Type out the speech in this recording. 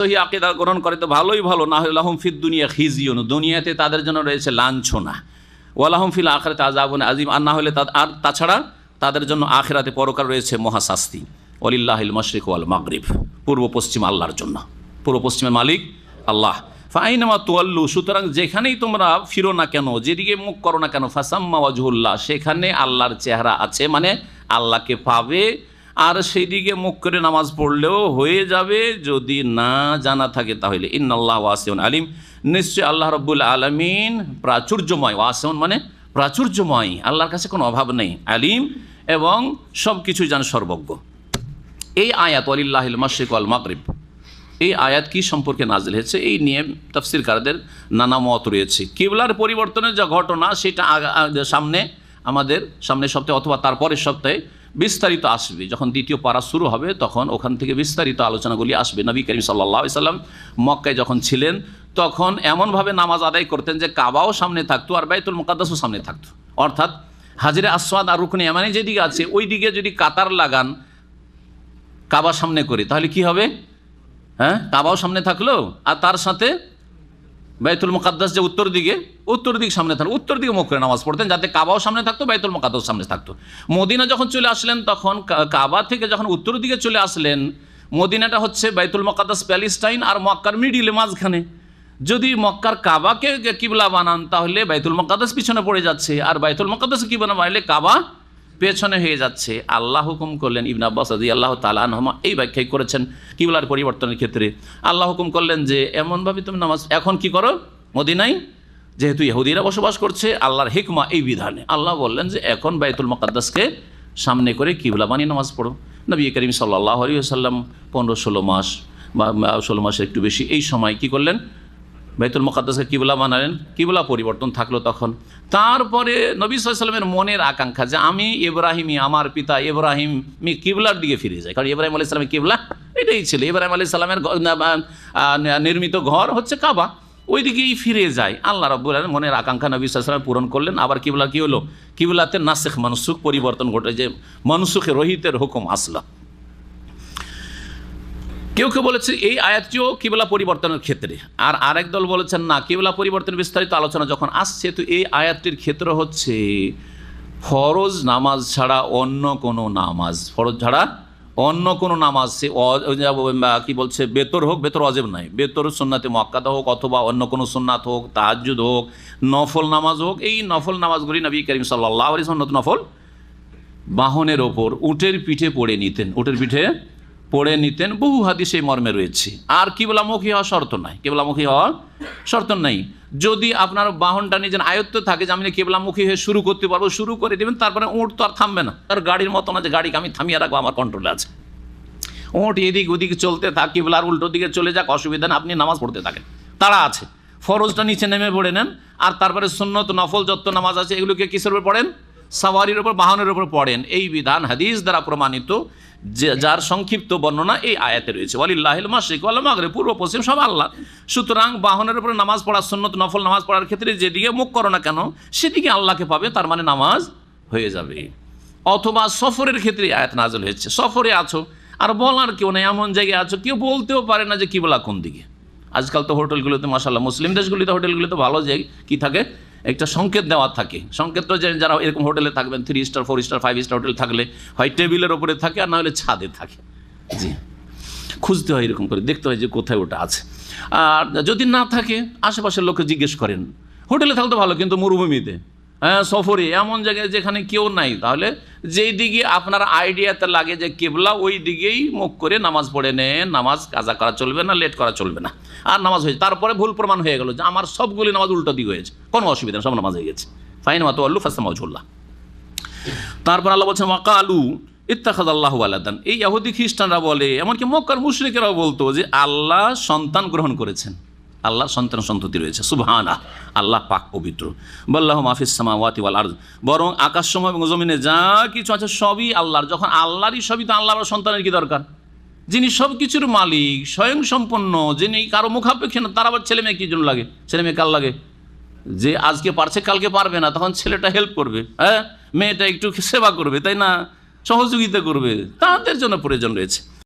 সহি আকিদা গ্রহণ করে তো ভালোই ভালো, না হলে লাহম দুনিয়া খিজিয়ন দুনিয়াতে তাদের জন্য রয়েছে লাঞ্ছনা। ওয়ালাহম ফিল আখরাতে আজাবন আজিম আর না হলে আর তাছাড়া তাদের জন্য আখেরাতে পরকার রয়েছে মহাশাস্তি। অলিল্লাহিল মশরিক ওয়াল মাগরিব, পূর্ব পশ্চিম আল্লাহর জন্য। পূর্ব পশ্চিমের মালিক আল্লাহ। ফাইনামা তোয়াল্লু সুতরাং যেখানেই তোমরা ফিরো না কেন, যেদিকে মুখ করো না কেন, ফাসাম্মা ওয়াজহুল্লাহ, সেখানে আল্লাহর চেহারা আছে মানে আল্লাহকে পাবে আর সেই দিকে মুখ করে নামাজ পড়লেও হয়ে যাবে যদি না জানা থাকে তাহলে। ইন্নাল্লাহ ওয়াসিউন আলিম। নিশ্চয়ই আল্লাহ রব্বুল আলমিন প্রাচুর্যময়, ওয়াসিউন মানে প্রাচুর্যময়, আল্লাহর কাছে কোনো অভাব নেই, আলিম এবং সব কিছুই জান সর্বজ্ঞ। এই আয়াত আলিল্লাহ মাসিক আল মাগরিব, এই আয়াত কি সম্পর্কে নাজিল হয়েছে? এই নিয়ে তাফসিরকারদের নানা মত রয়েছে। কিবলার পরিবর্তনের যা ঘটনা, সেটা সামনে, আমাদের সামনের সপ্তাহে অথবা তারপরের সপ্তাহে বিস্তারিত আসবে। যখন দ্বিতীয় পারা শুরু হবে, তখন ওখান থেকে বিস্তারিত আলোচনাগুলি আসবে। নবী করিম সাল্লাহ সাল্লাম মক্কায় যখন ছিলেন, তখন এমনভাবে নামাজ আদায় করতেন যে কাবাও সামনে থাকতো আর বাইতুল মুকাদ্দাসও সামনে থাকতো। অর্থাৎ হাজিরে আসওয়াদ আর রুকনে এমানে যেদিকে আছে ওই দিকে যদি কাতার লাগান, কাবা সামনে করে, তাহলে কি হবে? হ্যাঁ কাবাও সামনে থাকল আর তার সাথে বাইতুল মুকাদ্দাস যে উত্তর দিকে, উত্তর দিক সামনে থাকল উত্তর দিকে মুখ করে নামাজ পড়তেন, যাতে কাবাও সামনে থাকতো, বাইতুল মুকাদ্দাস সামনে থাকতো। মদিনা যখন চলে আসলেন, তখন কাবা থেকে যখন উত্তর দিকে চলে আসলেন, মদিনাটা হচ্ছে বাইতুল মুকাদ্দাস প্যালেস্টাইন আর মক্কার মিডিলে মাঝখানে। যদি মক্কার কাবাকে কিবলা বানান, তাহলে বাইতুল মুকাদ্দাস পিছনে পড়ে যাচ্ছে, আর বাইতুল মুকাদ্দাস কিবলা বানাইলে কাবা পেছনে হয়ে যাচ্ছে। আল্লাহ হুকুম করলেন, ইবন আব্বাস আদি আল্লাহ তালা এই ব্যাখ্যাই করেছেন কিবলার পরিবর্তনের ক্ষেত্রে। আল্লাহ হুকুম করলেন যে, এমনভাবে তুমি নামাজ এখন কি করো? মদিনাই যেহেতু ইহুদিরা বসবাস করছে, আল্লাহর হিকমা এই বিধানে। আল্লাহ বললেন যে, এখন বাইতুল মকাদ্দাসকে সামনে করে কিবলা বানিয়ে নামাজ পড়ো। নবী করিম সাল্লাহ আলী পনেরো ষোলো মাস বা, ষোলো মাসের একটু বেশি এই সময় কি করলেন? বাইতুল মুকাদ্দাসকে কিবলা বানালেন কিবলা পরিবর্তন থাকল তখন। তারপরে নবী সাল্লামের মনের আকাঙ্ক্ষা যে আমি ইব্রাহিমই আমার পিতা ইব্রাহিম মি কিবলার দিকে ফিরে যাই। কারণ ইব্রাহিম আলাইহিস সালামের কিবলা এটাই ছিল। ইব্রাহিম আহ, আহ, নির্মিত ঘর হচ্ছে কাবা। ওই দিকেই ফিরে যায় আল্লাহ রব্বুল মনের আকাঙ্ক্ষা নবী সাল্লাম পূরণ করলেন। আবার কিবলা কি হলো? কিবলাতে নাসেখ মনসুখ পরিবর্তন ঘটে যে মনসুখে রোহিতের হুকুম আসলা। কেউ কেউ বলেছে এই আয়াতটিও কিবলা পরিবর্তনের ক্ষেত্রে। আর আরেক দল বলেছেন, না, কিবলা পরিবর্তন বিস্তারিত আলোচনা যখন আসছে, তো এই আয়াতটির ক্ষেত্র হচ্ছে, ফরজ নামাজ ছাড়া অন্য কোনো নামাজ। ফরজ ছাড়া অন্য কোনো নামাজ সে কি বলছে, বেতর হোক, বেতর অজেব নাই বেতর সুন্নাতে মক্কাদা হোক অথবা অন্য কোনো সুন্নাত হোক তাহাজুদ হোক, নফল নামাজ হোক, এই নফল নামাজগুলি নবী করিম সাল্লাহ আলী সন্নত নফল বাহনের ওপর উটের পিঠে পড়ে নিতেন। উটের পিঠে পড়ে নিতেন, বহু হাদিস এই মর্মে রয়েছে। আর কিবলামুখী হওয়া শর্ত নাই, কেবলামুখী হওয়া শর্ত নাই। যদি আপনার বাহনটা নিজের আয়ত্ত থাকে যে, আমি কেবলামুখী হয়ে শুরু করতে পারব, শুরু করে দেবেন, তারপরে উঁট তো আর থামবে না। তার গাড়ির মতো না যে, গাড়িকে আমি থামিয়ে রাখব, আমার কন্ট্রোলে আছে। ওট এদিক ওদিকে চলতে থাক, কিবলার উল্টো দিকে চলে যাক, অসুবিধা আপনি নামাজ পড়তে থাকেন। তারা আছে। ফরজটা নিচে নেমে পড়ে নেন, আর তারপরে সুন্নত নফল যত নামাজ আছে, এগুলোকে কিসের পড়েন? সাওয়ারির ওপর বাহনের ওপর পড়েন। এই বিধান হাদিস দ্বারা প্রমাণিত যে, যার সংক্ষিপ্ত বর্ণনা এই আয়াতে রয়েছে। ওয়ালিল্লাহিল মাসিক ওয়াল মাগরে পূর্ব পশ্চিম সব আল্লাহ। সুতরাং বাহনের উপরে নামাজ পড়ার সুন্নত, নফল নামাজ পড়ার ক্ষেত্রে যেদিকে মুখ করো না কেন, সেদিকে আল্লাহকে পাবে, তার মানে নামাজ হয়ে যাবে। অথবা সফরের ক্ষেত্রে আয়াত নাজল হয়েছে। সফরে আছো, আর বলার কেউ নেই, এমন জায়গায় আছো, কেউ বলতেও পারে না যে কিবলা কোন দিকে। আজকাল তো হোটেলগুলোতে মাসাল্লাহ মুসলিম দেশগুলিতে, হোটেলগুলিতে ভালো যে কী থাকে একটা সংকেত দেওয়া থাকে। সংকেত তো যারা এরকম হোটেলে থাকবেন three star four star five star hotel থাকলে হয় টেবিলের ওপরে থাকে আর না হলে ছাদে থাকে। জি। খুঁজতে হয় এরকম করে, দেখতে হয় যে কোথায় ওটা আছে। আর যদি না থাকে, আশেপাশের লোককে জিজ্ঞেস করেন। হোটেলে থাকলে তো ভালো, কিন্তু মরুভূমিতে। সফরে এমন জায়গায় যেখানে কেউ নাই। তাহলে যেই দিকে আপনার আইডিয়াতে লাগে যে কেবলা, ওই দিকেই মুখ করে নামাজ পড়ে নেন। নামাজ কাজা করা চলবে না, লেট করা চলবে না। আর নামাজ হয়েছে। তারপরে ভুল প্রমাণ হয়ে গেল যে আমার সবগুলি নামাজ উল্টো দিকে হয়েছে। কোনো অসুবিধা সব নামাজ হয়ে গেছে। ফাইন মাতো আল্লু ফাস্তা মজুল্লাহ তারপর আল্লাহ বলছেন, ওয়াকালু ইত্তাখাদ আল্লাহ আলাদান। এই ইহুদি খ্রিস্টানরা বলে, এমনকি মক্কার মুশরিকেরাও বলতো যে আল্লাহ সন্তান গ্রহণ করেছেন। আল্লাহ সন্তান সন্ততি রয়েছে। সুবহানা আল্লাহ পাক পবিত্র। বল্লাহ মাফিস সামাওয়াতি ওয়াল আরদ। বরং আকাশসমূহ এবং জমিনে যা কিছু আছে সবই আল্লাহর। যখন আল্লাহরই সবই, তো আল্লাহর সন্তানের কি দরকার? যিনি সব কিছুর মালিক, স্বয়ং সম্পন্ন, যিনি কারও মুখাপেক্ষে না, তার আবার ছেলে মেয়ে কি জন্য লাগে? ছেলে মেয়ে কাল লাগে? যে আজকে পারছে, কালকে পারবে না, তখন ছেলেটা হেল্প করবে হ্যাঁ? মেয়েটা একটু সেবা করবে, তাই না? সহযোগিতা করবে, তাদের জন্য প্রয়োজন রয়েছে।